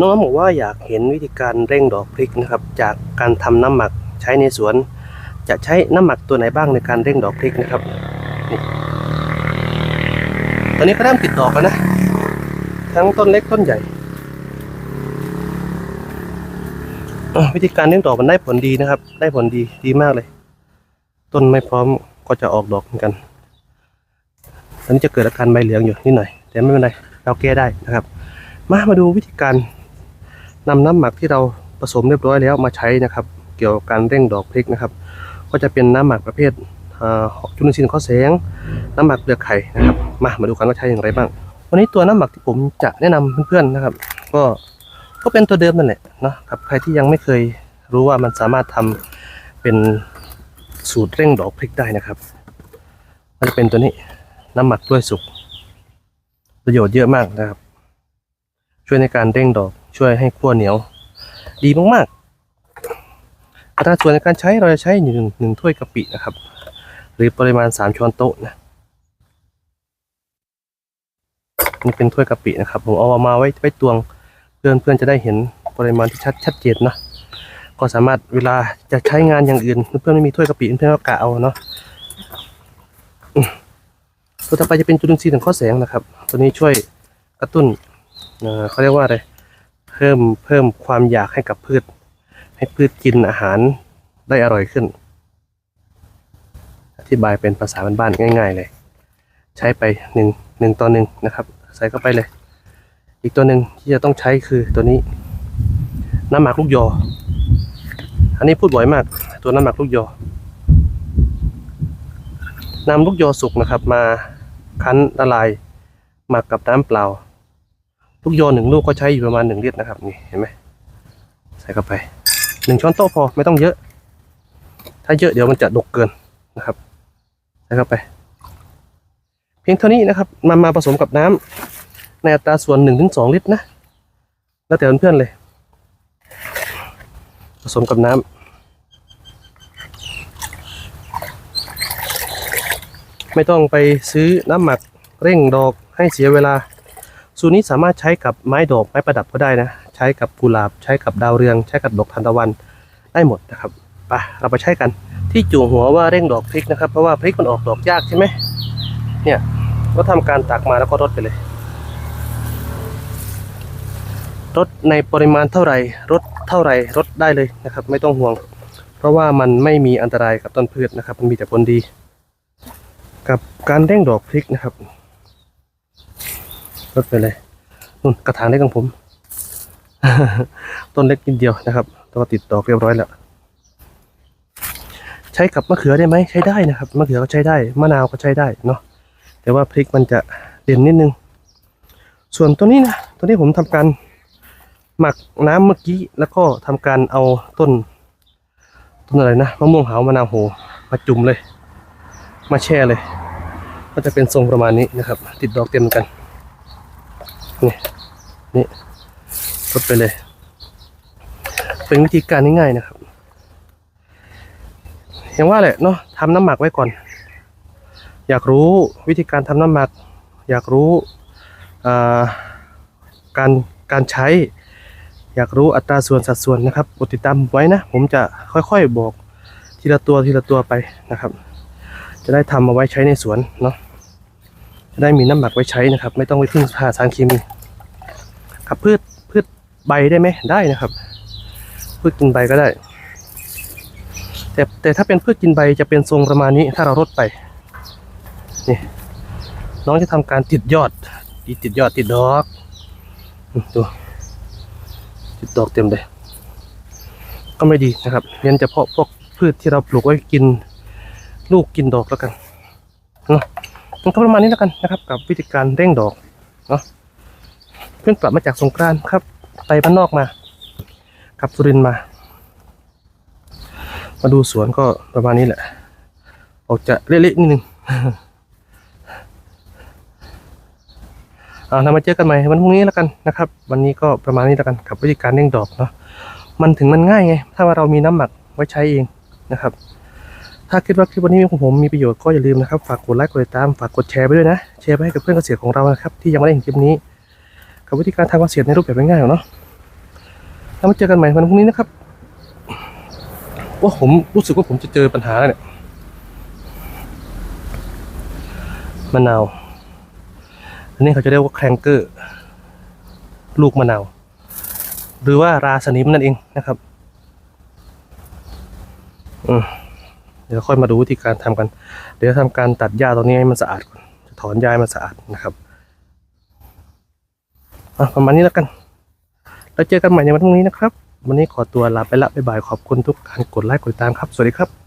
น้องบอกว่าอยากเห็นวิธีการเร่งดอกพริกนะครับ จากการทำน้ำหมักใช้ในสวน จะใช้น้ำหมักตัวไหนบ้างในการเร่งดอกพริกนะครับตอนนี้ก็เริ่มติดดอกแล้วนะ ทั้งต้นเล็กต้นใหญ่วิธีการเร่งดอกมันได้ผลดีนะครับ ได้ผลดีดีมากเลย ต้นไม่พร้อมก็จะออกดอกเหมือนกัน ตอนนี้จะเกิดอาการใบเหลืองอยู่นิดหน่อย แต่ไม่เป็นไรเราแก้ได้นะครับ มามาดูวิธีการ นำน้ำหมักที่เราผสมเรียบร้อยแล้วมาใช้นะครับ เกี่ยวกับการเร่งดอกพริกนะครับ ก็จะเป็นน้ำหมักประเภทจุลินทรีย์ข้อแสง น้ำหมักเปลือกไข่นะครับ มามาดูกันว่าใช้อย่างไรบ้าง วันนี้ตัวน้ำหมักที่ผมจะแนะนำเพื่อนๆนะครับ ก็ก็เป็นตัวเดิมนั่นแหละนาะกับใครที่ยังไม่เคยรู้ว่ามันสามารถทำเป็นสูตรเร่งดอกพริกได้นะครับ มันจะเป็นตัวนี้น้ำหมักกล้วยสุก ประโยชน์เยอะมากนะครับ ช่วยในการเร่งดอก ช่วยให้ขั้วเหนียว ดีมากๆ อัตราส่วนในการใช้เราจะใช้หนึ่งหนึ่งถ้วยกะปินะครับ หรือปริมาณสามช้อนโต๊ะนะนี่เป็นถ้วยกะปินะครับ ผมเอามาไว้ไว้ตวงเพื่อนเพื่อนจะได้เห็นปริมาณที่ชัดชัดเจนนะก็สามารถเวลาจะใช้งานอย่างอื่น เพื่อนๆไม่มีถ้วยกะปิเพื่อนๆก็กะเอาเนาะตัวต่อไปจะเป็นจุลินทรีย์ทางข้อแสงนะครับ ตัวนี้ช่วยกระตุ้นเขาเรียกว่าอะไร เพิ่มเพิ่มความอยากให้กับพืช ให้พืชกินอาหารได้อร่อยขึ้น อธิบายเป็นภาษาบ้านๆง่าย ๆ เลย ใช้ไปหนึ่งหนึ่งต่อหนึ่งนะครับ ใส่เข้าไปเลย อีกตัวหนึ่งที่จะต้องใช้คือตัวนี้ น้ำหมักลูกยอ อันนี้พูดบ่อยมาก ตัวน้ำหมักลูกยอนำลูกยอสุกนะครับ มาคั้นละลายหมักกับน้ำเปล่า ลูกยอหนึ่งลูกก็ใช้อยู่ประมาณหนึ่งลิตรนะครับนี่เห็นไหมใส่เข้าไปหนึ่งช้อนโต๊ะพอไม่ต้องเยอะ ถ้าเยอะเดี๋ยวมันจะดกเกินนะครับใส่เข้าไป เพียงเท่านี้นะครับมามาผสมกับน้ำในอัตราส่วนหนึ่งถึงสองลิตรนะ แล้วแต่เพื่อนๆเลย ผสมกับน้ำไม่ต้องไปซื้อน้ำหมักเร่งดอกให้เสียเวลา สูตรนี้สามารถใช้กับไม้ดอกไม้ประดับก็ได้นะ ใช้กับกุหลาบ ใช้กับดาวเรือง ใช้กับดอกทานตะวันได้หมดนะครับไปเราไปใช้กัน ที่จู่หัวว่าเร่งดอกพริกนะครับ เพราะว่าพริกมันออกดอกยากใช่ไหมเนี่ยก็ทำการตักมาแล้วก็รดไปเลยรดในปริมาณเท่าไหร่รดเท่าไหร่รดได้เลยนะครับ ไม่ต้องห่วง เพราะว่ามันไม่มีอันตรายกับต้นพืชนะครับ มันมีแต่ผลดี กับการเร่งดอกพริกนะครับ ลดไปเลยนู่นกระถางเล็กของผม ต้นเล็กนิดเดียวนะครับ แตัวาติดดอกเรียบร้อยแล้ว ใช้กับมะเขือได้ไหมใช้ได้นะครับมะเขือก็ใช้ได้มะนาวก็ใช้ได้เนาะแต่ว่าพริกมันจะเด่นนิดนึง ส่วนตัวนี้นะตัวนี้ผมทำการหมักน้ำเมื่อกี้แล้วก็ทำการเอาต้นต้นอะไรนะมะม่วงหาวมะนาวโหมาจุ่มเลย มาแช่เลย ก็จะเป็นทรงประมาณนี้นะครับ ติดดอกเต็มกัน นี่นี่ลดไปเลย เป็นวิธีการง่ายๆนะครับอย่างว่าแหละเนาะทำน้ำหมักไว้ก่อน อยากรู้วิธีการทำน้ำหมัก อยากรู้การการใช้ อยากรู้อัตราส่วนสัดส่วนนะครับกดติดตามไว้นะ ผมจะค่อยๆบอกทีละตัวทีละตัวไปนะครับ จะได้ทำเอาไว้ใช้ในสวนเนาะจะได้มีน้ำหมักไว้ใช้นะครับ ไม่ต้องไปพึ่งพาสารเคมี กับพืชพืชใบได้ไหมได้นะครับ พืชกินใบก็ได้ แต่แต่ถ้าเป็นพืชกินใบจะเป็นทรงประมาณนี้ถ้าเรารดไปนี่น้องจะทำการติดยอดติดติดยอดติดดอกดูติดดอกเต็มเลยก็ไม่ดีนะครับเน้นเฉพาะพวกพืชที่เราปลูกไว้กินลูกกินดอกแล้วกันเนาะก็ประมาณนี้แล้วกันนะครับ กับวิธีการเร่งดอกเนาะ เพิ่งกลับมาจากสงกรานต์ครับ ไปบ้านนอกมาขับสุรินมา มาดูสวนก็ประมาณนี้แหละ ออกจะเละๆนิดนึงเอาเรามาเจอกันใหม่วันพรุ่งนี้แล้วกันนะครับ วันนี้ก็ประมาณนี้แล้วกันกับวิธีการเร่งดอกเนาะมันถึงมันง่ายไง ถ้าว่าเรามีน้ำหมักไว้ใช้เองนะครับ ถ้าคิดว่าคลิปวันนี้ของผมมีประโยชน์ก็อย่าลืมนะครับ ฝากกดไลค์กดติดตามฝากกดแชร์ไปด้วยนะ แชร์ไปให้กับเพื่อนเกษตรของเรานะครับ ที่ยังไม่ได้เห็นคลิปนี้ กับวิธีการทำเกษตรในรูปแบบง่ายๆเนาะแล้วมาเจอกันใหม่วันพรุ่งนี้นะครับว่าผมรู้สึกว่าผมจะเจอปัญหาแล้วเนี่ยมะนาวอันนี้เขาจะเรียกว่าแครงเกอร์ลูกมะนาว หรือว่าราสนิมนั่นเองนะครับเดี๋ยวค่อยมาดูวิธีการทำกัน เดี๋ยวทำการตัดหญ้าตรงนี้ให้มันสะอาดก่อนถอนหญ้าให้มันสะอาดนะครับ ประมาณนี้แล้วกัน แล้วเจอกันใหม่ในวันพรุ่งนี้นะครับ วันนี้ขอตัวลาไปละบ๊ายบายขอบคุณทุกการกดไลค์กดติดตามครับ สวัสดีครับ